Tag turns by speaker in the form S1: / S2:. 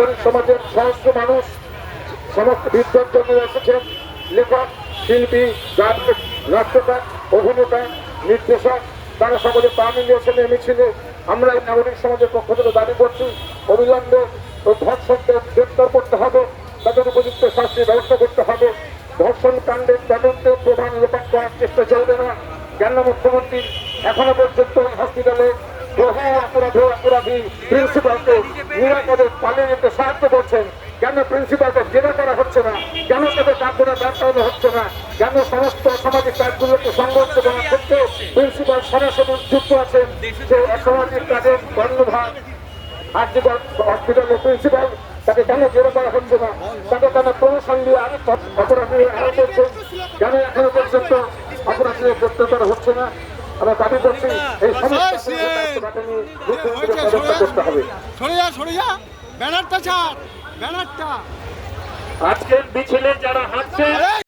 S1: নাগরিক সমাজের সমস্ত মানুষ, সমস্ত বিদ্যার জন্য এসেছেন লেখক, শিল্পী নাট্যকার অভিনেতা, নির্দেশক, তারা সকলে পা মিলিয়েছেন এই মিছিলে। আমরা এই নাগরিক সমাজের পক্ষ থেকে দাবি করছি অবিলম্বে ও ধর্ষকদের গ্রেপ্তার করতে হবে, তাদের উপযুক্ত শাস্তির ব্যবস্থা করতে হবে। ধর্ষণ কাণ্ডের তদন্তে প্রধান লোপাট করার চেষ্টা চলবে না। কেন মুখ্যমন্ত্রী এখনও পর্যন্ত হসপিটালে বহু অপরাধী অপরাধী প্রিন্সিপালকে নিরাপদে পালিয়ে যেতে সাহায্য করছেন। কেন প্রিন্সিপালকে জেরা করা হচ্ছে না? কেন তাদের কাজগুলো ব্যর্থানো হচ্ছে না? কেন সমস্ত সামাজিক কাজগুলোকে সংগঠিত করার ক্ষেত্রে প্রিন্সিপাল সরাসরি যুক্ত আছেন? যে অসামাজিক কাজের কর্ণভাগ আর্যিকর হসপিটালের প্রিন্সিপাল, তাকে কেন জেরা করা হচ্ছে না? তাকে কেন প্রশাসন আরেক অপরাধী আরও করছে কেন এখনও পর্যন্ত অপরাধীদের গ্রেপ্তার করা হচ্ছে না? আমরা দাবি করছি, এই সমস্ত করতে হবে
S2: সরে যা সরে যা। ব্যানারটা ছাড় ব্যানারটা।
S1: আজকের মিছিলে যারা হাঁটছে